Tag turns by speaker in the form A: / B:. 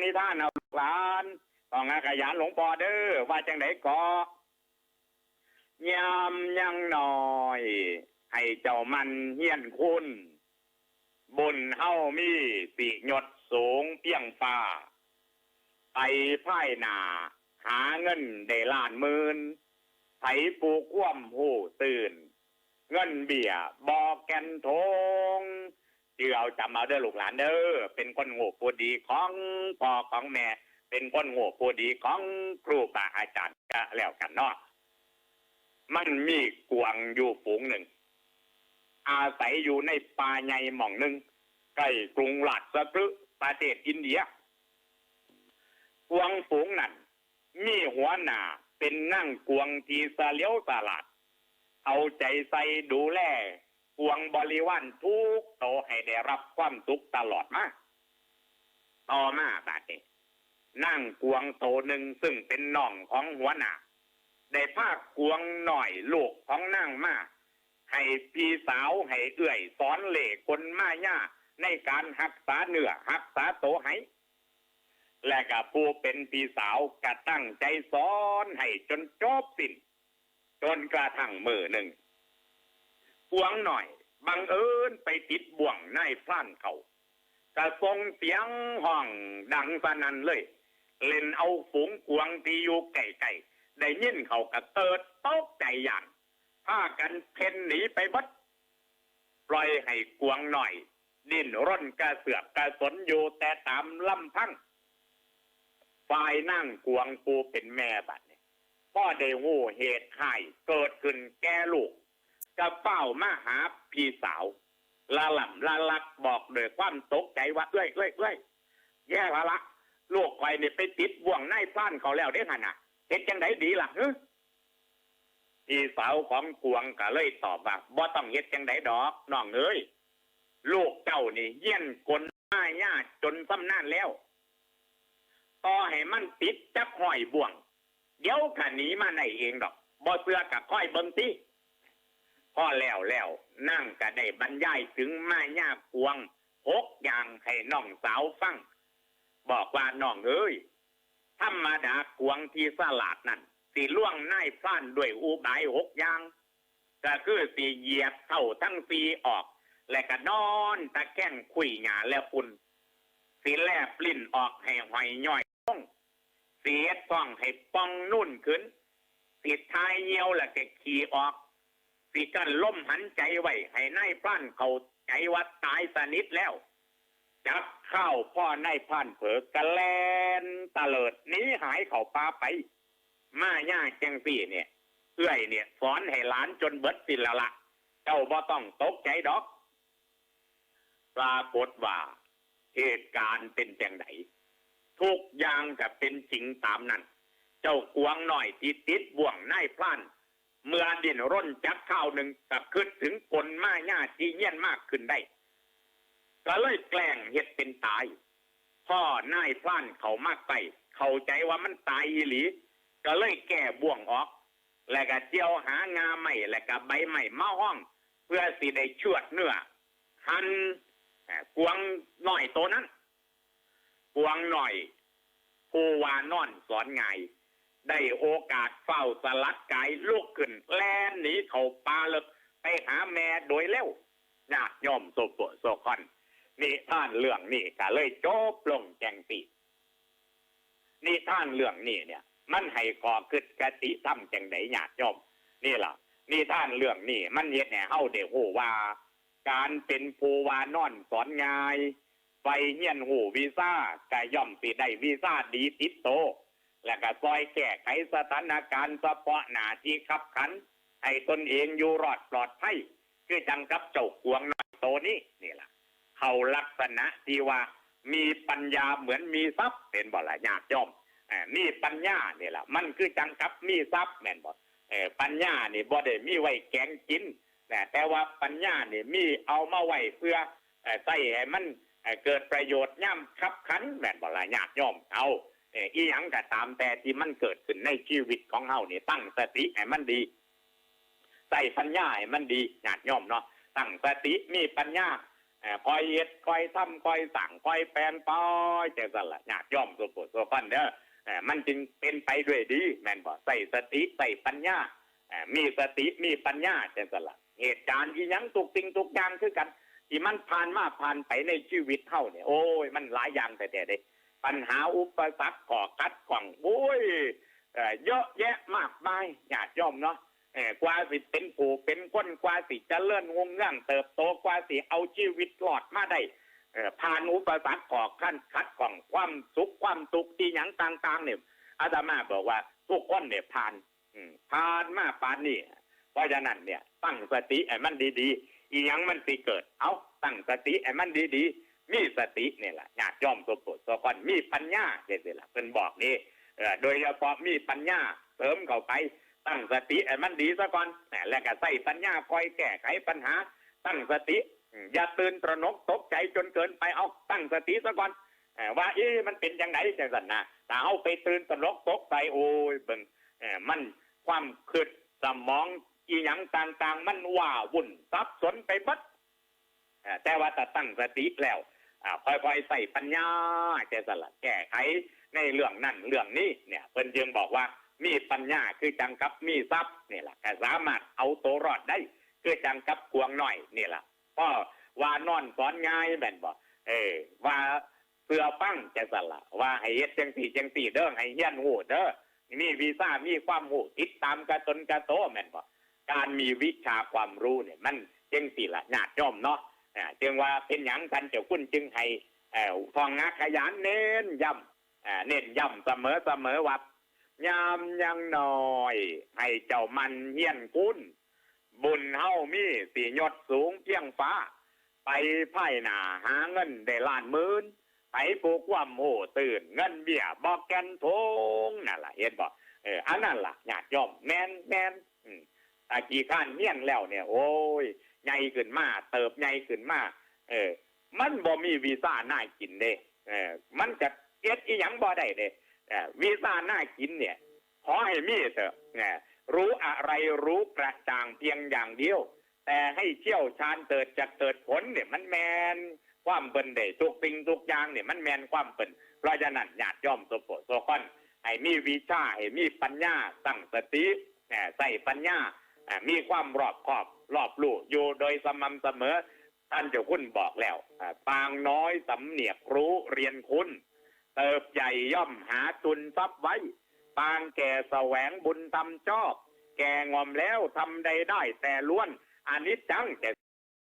A: นิท่านเอาหลานต้องอาขยันหลวงพ่อเด้อว่าจังไดก็ยามยังหน้อย ให้เจ้ามันเฮียนคุณ บนเฮามีสิหยดสูงเพียงฟ้า ไปพ่ายหนาหาเงินได้ล้านหมื่นไผปูกว่ำหูตื่น เงินเบียบอกแกนทง เจือเอาจำเอาเด้อลูกหลานเด้อเป็นคนโง่ผู้ดีของพ่อของแม่ เป็นคนโง่ผู้ดีของครูบาอาจารย์ก็แล้วกันเนาะมันมีกวางอยู่ฝูงหนึ่ง อาศัยอยู่ในป่าใหญ่หม่องหนึ่งใกล้กรุงราชสฤห์ประเทศอินเดียกวางฝูงนั้นมีหัวหน้าเป็นนั่งกวงทีสเลียวสลาดเอาใจใส่ดูแล กวงบริวารทุกโตให้ได้รับความสุขตลอดมาต่อมาบาดนี้นั่งกวงโตหนึ่งซึ่งเป็นน้องของหัวหน้าได้พากกวงหน่อยลูกของนั่งมาให้พี่สาวให้เอื้อยสอนเหล่คนมาย่าในการหักษาเนื้อหักษาโตวให้และกับผู้เป็นพี่สาวก็ตั้งใจสอนให้จนจบสิ้นจนกระทั่งมือหนึ่งกวงหน่อย บังเอิญไปติดบ่วงนายพรานเขากระทรงเสียงห้องดังสนั่นเลย เล่นเอาฝูงกวงที่อยู่ไก่ๆได้ยินเขากระเติดตกใจอย่างพากันเพ่นหนีไปบัดปล่อยให้กวงหน่อย ดิ้นร่นกระเสือกกระสนอยู่แต่ตามลำพังฝ่ายนั่งกวงปูเป็นแม่บัดเนี่ยพ่อได้หูเหตุให้เกิดขึ้นแก่ลูก กระเป้ามาหาพี่สาวละหล่ำละลักบอกโดยความตกใจว่าเอ้ยเอ้ยเอ้ยแย่ละละลูกไฟเนี่ยไปติดบ่วงในพลานเขาแล้วได้ขนาดเฮ็ดจังไดดีล่ะเฮ้พี่สาวของกวงก็เลยตอบว่าบ่ต้องเฮ็ดจังไดดอกน้องเอ้ยลูกเจ้านี่เยี่ยนกลมาญาจนซ้ำนานแล้วต่อให้มันติดจักห้อยบ่วง เดี๋ยวขันหนีมาในเองดอกบ่เสื้อกับค่อยเบิ่งติ พ่อแล้วแล้วนั่งก็ได้บรรยายถึงมาญาพวงหกอย่างให้น้องสาวฟัง บอกว่าน้องเอ้ยธรรมดากวงที่สลาดนั่นสีล่วงนายพลานด้วยอุบายหกอย่างก็คือสีเหยียบเท่าทั้งสีออก และก็นอนตะแคงคุยหงาแล้วปุ่นสีแลบลิ้นออกให้หอยย่อยเสียต้องให้ป้องนุ่นขึ้นสีท้ายเยี่ยวและก็ขี่ออก สีกันล่มหันใจไว้ให้นายพรานเขาใจว่าตายสนิทแล้ว จับเข้าพ่อนายพรานเผอกระแลนตะเลิดหนี้หายเขาปาไป มาย่าจังสี่เนี่ยเอื้อยเนี่ยสอนให้หลานจนเบิดสิละละเจ้าบ่ต้องตกใจดอก ปรากฏว่าเหตุการณ์เป็นจังไดทุกอย่างก็เป็นจริงตามนั้น เจ้ากวงหน่อยที่ติดบ่วงนายพลาน เมื่อดินร่นจักข้าวหนึ่งก็คิดถึงคนมาญาที่เยี่ยนมากขึ้นได้ ก็เลยแกล้งเฮ็ดเป็นตาย พ่อนายพลานเขามากไป เข้าใจว่ามันตายอีหลีก็เลยแก้บ่วงออก แล้วก็เจียวหางาใหม่แล้วก็ใบใหม่มาห้อง เพื่อสิได้ชวดเนื้อหันกวงหน่อยตัวนั้นกวงหน่อยผู้วานอนสอนไง ได้โอกาสเฝ้าสลัดกายลุกขึ้น แล่นหนีเขาปลาเลิกไปหาแม่โดยเร็วญาติย่อมโซโปโซคอนนี่ท่านเรื่องนี่ก็เลยจบลงแจงปีนี่ท่านเรื่องนี่เนี่ย มันให้ก่อขึ้นกติธรรมจังไดญาติย่อม นี่ล่ะ นี่ท่านเรื่องนี่มันเฮ็ดให้เฮาได้ฮู้ว่า การเป็นผู้วานอนสอนง่ายไปเฮียนหูวีซ่าก็ย่อมสิได้วีซ่าดีติดโต และก็ซอยแก้ไขสถานการณ์เฉพาะหน้าที่ขับขัน ให้ตนเองอยู่รอดปลอดภัยคือจังกับเจ้ากวงน้อยโตนี้นี่แหละเขาลักษณะที่ว่ามีปัญญาเหมือนมีทรัพย์เป็นบ่ละญาติย่อมอ่อมีปัญญาเนี่ยแหละมันคือจังกับมีทรัพย์แม่นบ่ปัญญานี่บ่ได้มีไว้แกงกินแต่ว่าปัญญานี่มีเอามาไว้เพื่อเอ่ให้มันเกิดประโยชน์ย่ำคับขันแม่นบ่ละญาติโยมเอา อ่ออีหยังก็ตามแต่ที่มันเกิดขึ้นในชีวิตของเฮานี่ตั้งสติให้มันดี ใส่ปัญญาให้มันดีญาติโยมเนาะตั้งสติมีปัญญาคอยเย็ดคอยทำคอยสั่งคอยแปลนปอยเจ้าสันละญาติย่อมสุโขสุขันเด้อเอ่อมันจึงเป็นไปด้วยดี แม่นบ่ใส่สติใส่ปัญญาเอ่อมีสติมีปัญญาเจ้าสันละเหตุการณ์อีหยังทุกสิ่งทุกยางคือกันที่มันผ่านมาผ่านไปในชีวิตเท่าเนี่ยโอ้ยมันหลายอย่างแต่แต่เด้ ปัญหาอุปสรรคก่อกัดกล่องโอ้ยเยอะแยะมากมายญาติย่อมเนาะกว่าสิเป็นผู้เป็นคนกว่าสิจะเลื่อนงงเงื่องเติบโตกว่าสิเอาชีวิตรอดมาได้ผ่านอุปสรรคขอขั้นคัดกล่องความสุขความทุกข์ที่หยังต่างๆเนี่ยอาตมาบอกว่าทุกคนเนี่ยผ่านผ่านมาปานนี้เพราะฉะนั้นเนี่ยตั้งสติให้มันดีๆอีหยังมันสิเกิด เอาตั้งสติให้มันดีๆ มีสติเนี่ยแหละญาติย่อมตัวโปรดตัวก่อนมีปัญญาเด็ดๆล่ะเป็นบอกนี่โดยเฉพาะมีปัญญาเสริมเข้าไปตั้งสติมันดีซะก่อนแล้วก็ใส่ปัญญาคอยแก้ไขปัญหา ตั้งสติอย่าตื่นตระหนกตกใจจนเกินไปเอาตั้งสติซะก่อนว่าเอ๊ะมันเป็นยังไงจังสันนะถ้าเอาไปตื่นตระหนกตกใจโอ้ยเบิ่งมันความคิดสมองอีหยังต่างๆ มันว่าวุ่นซับสนไปบัดแต่ว่าถ้าตั้งสติแล้ว อ่าค่อยๆใส่ปัญญาแกสละแก้ไขในเรื่องนั่นเรื่องนี้เนี่ยเพิ่นจึงบอกว่ามีปัญญาคือจังกับมีทรัพย์นี่แหละก็สามารถเอาตัวรอดได้ คือจังกับกวงหน่อยนี่แหละก็ว่านอนสอนง่ายแม่นบอกเออว่าเสือปั้งจะสละว่าให้เฮ็ดจังสี่จังสี่เด้อให้เฮียนหูเด้อมีวีซ่ามีความหูติดตามกระตนกระโตแม่นบอกการมีวิชาความรู้เนี่ยมันจังสี่ละญาติย่อมเนาะ จึงว่าเป็นหยังกันเจ้าคุณจึงให้เอ่อฟองงาขยันเน้นย้ำเน้นย้ำเสมอเสมอว่ายามยังหน้อย ให้เจ้ามันเฮียนคุณบุญเฮามีสียศสูงเพียงฟ้า ไปไพ่หนาหาเงินได้ล้านหมื่นไปปลูกความโหตื่น เงินเบี้ยบอกแกนทงนั่นล่ะเห็นบอกเอออันนั้นล่ะญาติย่อมแมนแมนอืมตากี่ข้านเฮียนแล้วเนี่ย โอ้ย ใหญ่ขึ้นมาเติบใหญ่ขึ้นมาเออ มันบ่มีวีซ่าน้ากินเด้เออมันจะเอ็ดอีหยังบ่ได้เด้เออวีซ่าน้ากินเนี่ยขอให้มีเถอะเออรู้อะไรรู้กระจ่างเพียงอย่างเดียว แต่ให้เชี่ยวชาญเกิดจะเกิดผลเนี่ยมันแมนความเป็นเดทุกสิ่งทุกอย่างเนี่ยมันแมนความเป็นเพราะฉะนั้นญาติย่อมสปโซคอนให้มีวิชาให้มีปัญญาตั้งสติเอ่อใส่ปัญญามีความรอบคอบ รอบรู้อยู่โดยสม่ำเสมอ ท่านเจ้าคุณบอกแล้วปางน้อยสำเนียกรู้เรียนคุณ เติบใหญ่ย่อมหาตุนทรัพย์ไว้ ปางแก่แสวงบุญทำชอบ แก่งอมแล้วทำใดได้แต่ล้วนอนิจจังแต่